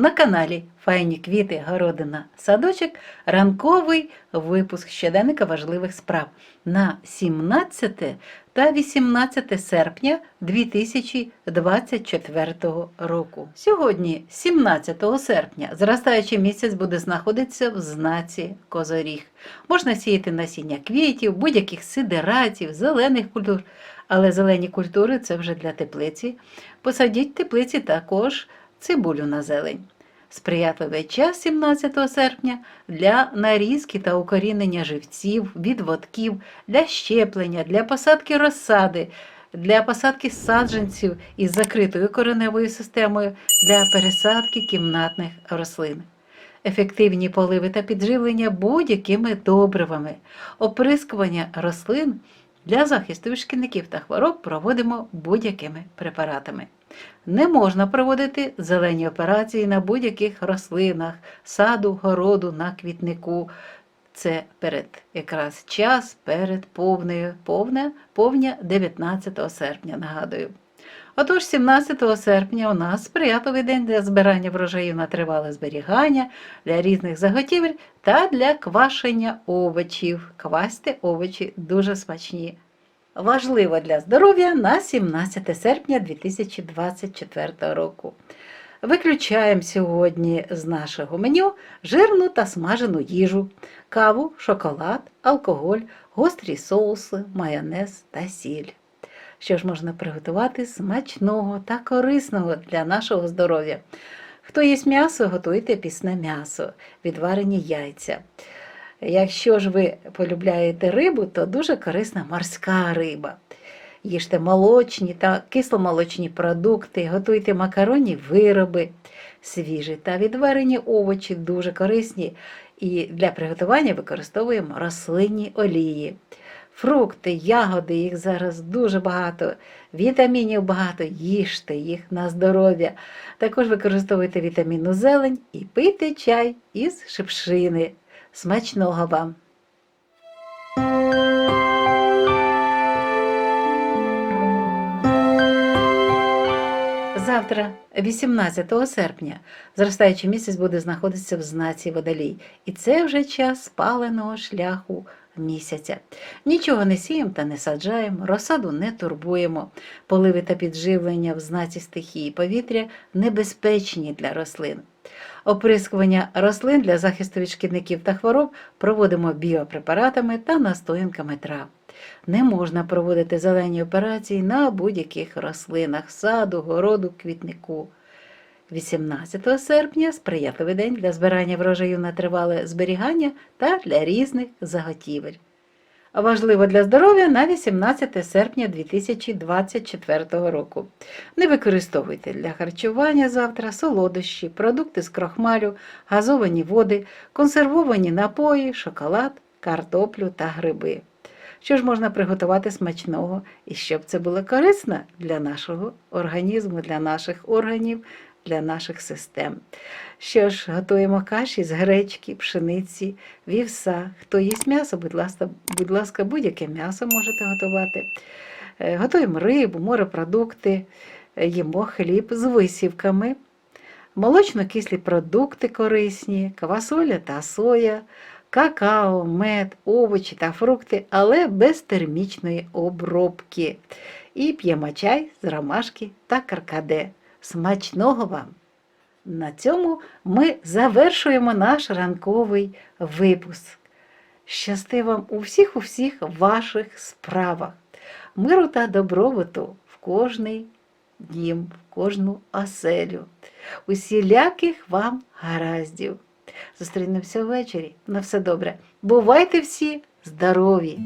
на каналі Файні квіти, городина, садочок, ранковий випуск щоденника важливих справ на 17 та 18 серпня 2024 року. Сьогодні, 17 серпня, зростаючий місяць буде знаходитися в знаці Козоріг. Можна сіяти насіння квітів, будь-яких сидератів, зелених культур. Але зелені культури це вже для теплиці. Посадіть теплиці також цибулю на зелень. Сприятливий час 17 серпня для нарізки та укорінення живців, відводків, для щеплення, для посадки розсади, для посадки саджанців із закритою кореневою системою, для пересадки кімнатних рослин. Ефективні поливи та підживлення будь-якими добривами, оприскування рослин для захисту шкідників та хвороб проводимо будь-якими препаратами. Не можна проводити зелені операції на будь-яких рослинах, саду, городу, на квітнику. Це перед якраз час перед повною, повне, повня 19 серпня, нагадую. Отож, 17 серпня у нас сприятливий день для збирання врожаю на тривале зберігання, для різних заготівель та для квашення овочів. Квасьте овочі дуже смачні. Важливо для здоров'я на 17 серпня 2024 року. Виключаємо сьогодні з нашого меню жирну та смажену їжу, каву, шоколад, алкоголь, гострі соуси, майонез та сіль. Що ж можна приготувати смачного та корисного для нашого здоров'я? Хто їсть м'ясо, готуйте пісне м'ясо, відварені яйця. Якщо ж ви полюбляєте рибу, то дуже корисна морська риба. Їжте молочні та кисломолочні продукти, готуйте макаронні вироби, свіжі та відварені овочі дуже корисні. І для приготування використовуємо рослинні олії. Фрукти, ягоди, їх зараз дуже багато, вітамінів багато, їжте їх на здоров'я. Також використовуйте вітамінну зелень і пийте чай із шипшини. Смачного вам! Завтра, 18 серпня, зростаючий місяць буде знаходитися в знаці водолій, і це вже час спаленого шляху місяця. Нічого не сіємо та не саджаємо, розсаду не турбуємо. Поливи та підживлення в знаці стихії повітря небезпечні для рослин. Оприскування рослин для захисту від шкідників та хвороб проводимо біопрепаратами та настоянками трав. Не можна проводити зелені операції на будь-яких рослинах саду, городу, квітнику. 18 серпня сприятливий день для збирання врожаю на тривале зберігання та для різних заготівель. Важливо для здоров'я на 18 серпня 2024 року. Не використовуйте для харчування завтра солодощі, продукти з крохмалю, газовані води, консервовані напої, шоколад, картоплю та гриби. Що ж можна приготувати смачного і щоб це було корисно для нашого організму, для наших органів, для наших систем. Що ж, готуємо каші з гречки, пшениці, вівса. Хто їсть м'ясо, будь ласка, будь ласка, будь-яке м'ясо можете готувати. Е, Готуємо рибу, морепродукти, е, їмо хліб з висівками, молочно-кислі продукти корисні, квасоля та соя, какао, мед, овочі та фрукти, але без термічної обробки. І п'ємо чай з ромашки та каркаде. Смачного вам! На цьому ми завершуємо наш ранковий випуск. Щасти вам у всіх у всіх ваших справах, миру та добробуту в кожний дім, в кожну оселю, усіляких вам гараздів. Зустрінемося ввечері. На все добре. Бувайте всі здорові!